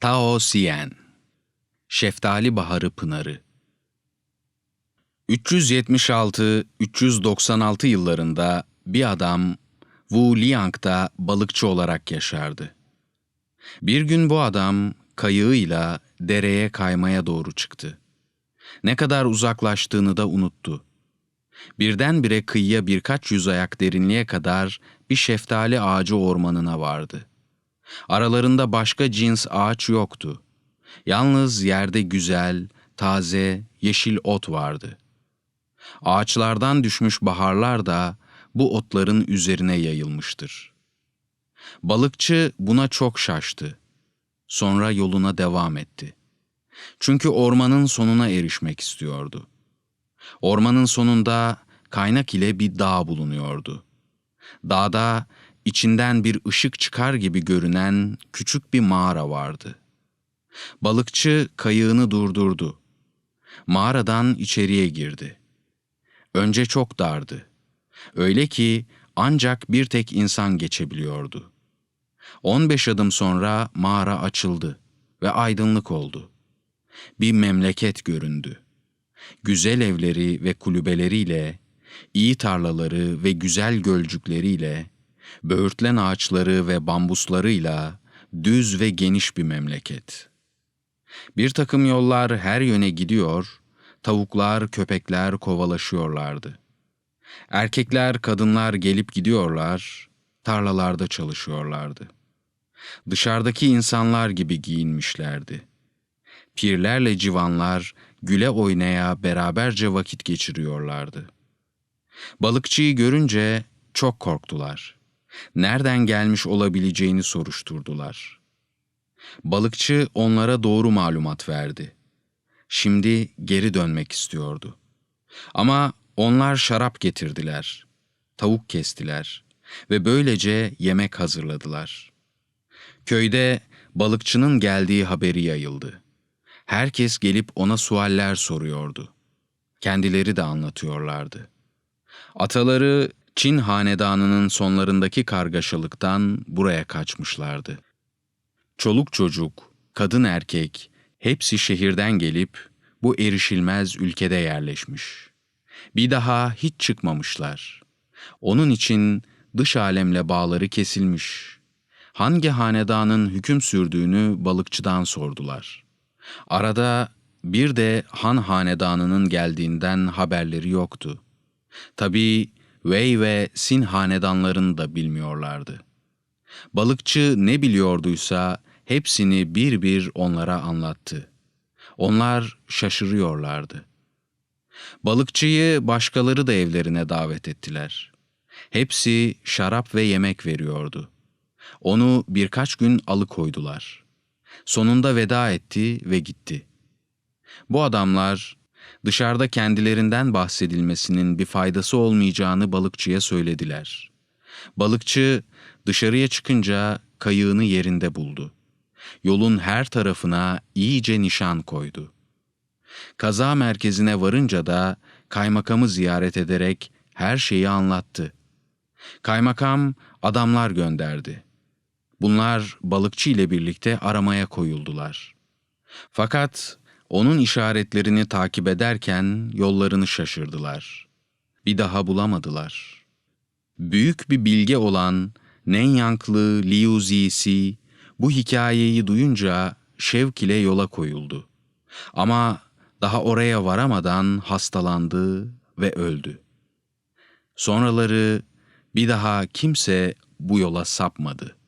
Tao Sien Şeftali Baharı Pınarı 376-396 yıllarında bir adam Wu Liang'da balıkçı olarak yaşardı. Bir gün bu adam kayığıyla dereye kaymaya doğru çıktı. Ne kadar uzaklaştığını da unuttu. Birdenbire kıyıya birkaç yüz ayak derinliğe kadar bir şeftali ağacı ormanına vardı. Aralarında başka cins ağaç yoktu. Yalnız yerde güzel, taze, yeşil ot vardı. Ağaçlardan düşmüş baharlar da bu otların üzerine yayılmıştır. Balıkçı buna çok şaştı. Sonra yoluna devam etti. Çünkü ormanın sonuna erişmek istiyordu. Ormanın sonunda kaynak ile bir dağ bulunuyordu. Dağda içinden bir ışık çıkar gibi görünen küçük bir mağara vardı. Balıkçı kayığını durdurdu. Mağaradan içeriye girdi. Önce çok dardı. Öyle ki ancak bir tek insan geçebiliyordu. 15 adım sonra mağara açıldı ve aydınlık oldu. Bir memleket göründü. Güzel evleri ve kulübeleriyle, iyi tarlaları ve güzel gölcükleriyle, böğürtlen ağaçları ve bambuslarıyla düz ve geniş bir memleket. Bir takım yollar her yöne gidiyor, tavuklar, köpekler kovalaşıyorlardı. Erkekler, kadınlar gelip gidiyorlar, tarlalarda çalışıyorlardı. Dışarıdaki insanlar gibi giyinmişlerdi. Pirlerle civanlar güle oynaya beraberce vakit geçiriyorlardı. Balıkçıyı görünce çok korktular. Nereden gelmiş olabileceğini soruşturdular. Balıkçı onlara doğru malumat verdi. Şimdi geri dönmek istiyordu. Ama onlar şarap getirdiler, tavuk kestiler ve böylece yemek hazırladılar. Köyde balıkçının geldiği haberi yayıldı. Herkes gelip ona sualler soruyordu. Kendileri de anlatıyorlardı. Ataları Çin hanedanının sonlarındaki kargaşalıktan buraya kaçmışlardı. Çoluk çocuk, kadın erkek hepsi şehirden gelip bu erişilmez ülkede yerleşmiş. Bir daha hiç çıkmamışlar. Onun için dış alemle bağları kesilmiş. Hangi hanedanın hüküm sürdüğünü balıkçıdan sordular. Arada bir de Han hanedanının geldiğinden haberleri yoktu. Tabii Wei ve Sin hanedanlarını da bilmiyorlardı. Balıkçı ne biliyorduysa hepsini bir bir onlara anlattı. Onlar şaşırıyorlardı. Balıkçıyı başkaları da evlerine davet ettiler. Hepsi şarap ve yemek veriyordu. Onu birkaç gün alıkoydular. Sonunda veda etti ve gitti. Bu adamlar dışarıda kendilerinden bahsedilmesinin bir faydası olmayacağını balıkçıya söylediler. Balıkçı dışarıya çıkınca kayığını yerinde buldu. Yolun her tarafına iyice nişan koydu. Kaza merkezine varınca da kaymakamı ziyaret ederek her şeyi anlattı. Kaymakam adamlar gönderdi. Bunlar balıkçı ile birlikte aramaya koyuldular. Fakat onun işaretlerini takip ederken yollarını şaşırdılar. Bir daha bulamadılar. Büyük bir bilge olan Nenyanklı Liu Zisi bu hikayeyi duyunca şevk ile yola koyuldu. Ama daha oraya varamadan hastalandı ve öldü. Sonraları bir daha kimse bu yola sapmadı.''